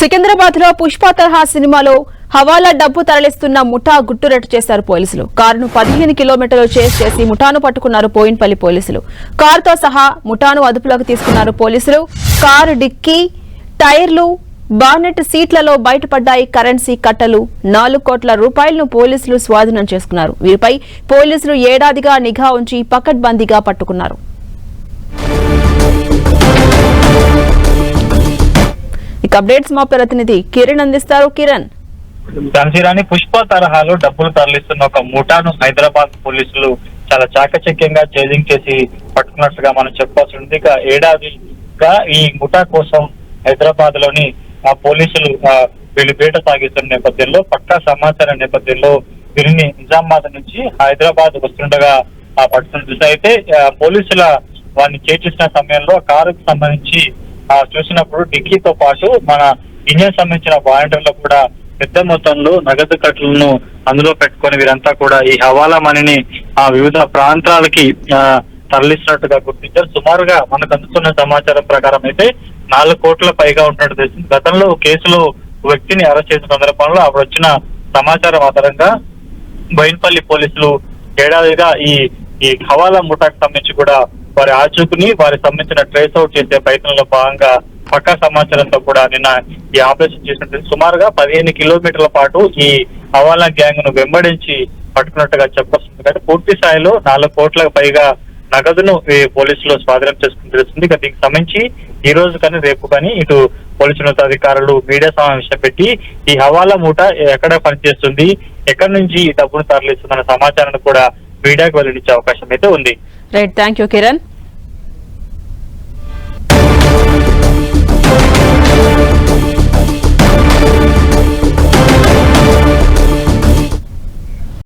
సికింద్రాబాద్లో పుష్ప తరహా సినిమాలో హవాలా డబ్బు తరలిస్తున్న ముఠా గుట్టురట్టు చేశారు పోలీసులు. కారును పదిహేను కిలోమీటర్లు చేస్ చేసి ముఠాను పట్టుకున్నారు పోయిన్పల్లి పోలీసులు. కారుతో సహా ముఠాను అదుపులోకి తీసుకున్నారు పోలీసులు. కారు డిక్కీ టైర్లు బానెట్ సీట్లలో బయటపడ్డాయి కరెన్సీ కట్టలు. నాలుగు కోట్ల రూపాయలను పోలీసులు స్వాధీనం చేసుకున్నారు. వీరిపై పోలీసులు ఏడాదిగా నిఘా ఉంచి పకడ్బందీగా పట్టుకున్నారు. ఇక అప్డేట్స్ మా ప్రతినిధి కిరణ్ అందిస్తారు. కిరణ్. ఝాన్సీరాణి పుష్ప తరహాలో డబ్బులు తరలిస్తున్న ఒక ముఠాను హైదరాబాద్ పోలీసులు చాలా చాకచక్యంగా చేజింగ్ చేసి పట్టుకున్నట్టుగా మనం చెప్పాల్సి ఉంది ఇక ఏడాదిగా ఈ ముఠా కోసం హైదరాబాద్లోని ఆ పోలీసులు వీళ్ళు వేట సాగిస్తున్న నేపథ్యంలో పక్కా సమాచారం నేపథ్యంలో వీరిని నిజామాబాద్ నుంచి హైదరాబాద్ వస్తుండగా ఆ పట్టుకున్న అయితే పోలీసుల వారిని చేర్చిన సమయంలో కారుకు సంబంధించి చూసినప్పుడు డిక్కీతో పాటు మన ఇంజన్ సంబంధించిన వాలంటీర్లు కూడా పెద్ద మొత్తంలో నగదు కట్టలను అందులో పెట్టుకొని వీరంతా కూడా ఈ హవాలా మనీని ఆ వివిధ ప్రాంతాలకి తరలిస్తున్నట్టుగా గుర్తించారు. సుమారుగా మనకు అందుతున్న సమాచారం ప్రకారం అయితే నాలుగు కోట్ల పైగా ఉన్నట్టు తెలిసింది గతంలో కేసులో వ్యక్తిని అరెస్ట్ చేసిన సందర్భంలో అప్పుడు వచ్చిన సమాచారం ఆధారంగా బైన్పల్లి పోలీసులు ఏడాదిగా ఈ ఈ హవాలా ముఠాకు సంబంధించి కూడా వారి ఆచూకుని వారి సంబంధించిన ట్రేస్ అవుట్ చేసే ప్రయత్నంలో భాగంగా పక్కా సమాచారంతో కూడా నిన్న ఈ ఆపరేషన్ చేసినట్టు సుమారుగా పదిహేను కిలోమీటర్ల పాటు ఈ హవాలా గ్యాంగ్ను వెంబడించి పట్టుకున్నట్టుగా చెప్పొస్తుంది కానీ పూర్తి స్థాయిలో నాలుగు కోట్లకు పైగా నగదును ఈ పోలీసులు స్వాధీనం చేసుకుని తెలుస్తుంది. ఇక దీనికి సంబంధించి ఈ రోజు కానీ రేపు కానీ ఇటు పోలీసు ఉన్నతాధికారులు మీడియా సమావేశం పెట్టి ఈ హవాలా మూట ఎక్కడ పనిచేస్తుంది ఎక్కడి నుంచి ఈ డబ్బును తరలిస్తుందన్న సమాచారాన్ని కూడా మీడియాకు వెల్లడించే అవకాశం అయితే ఉంది. Right thank you Kiran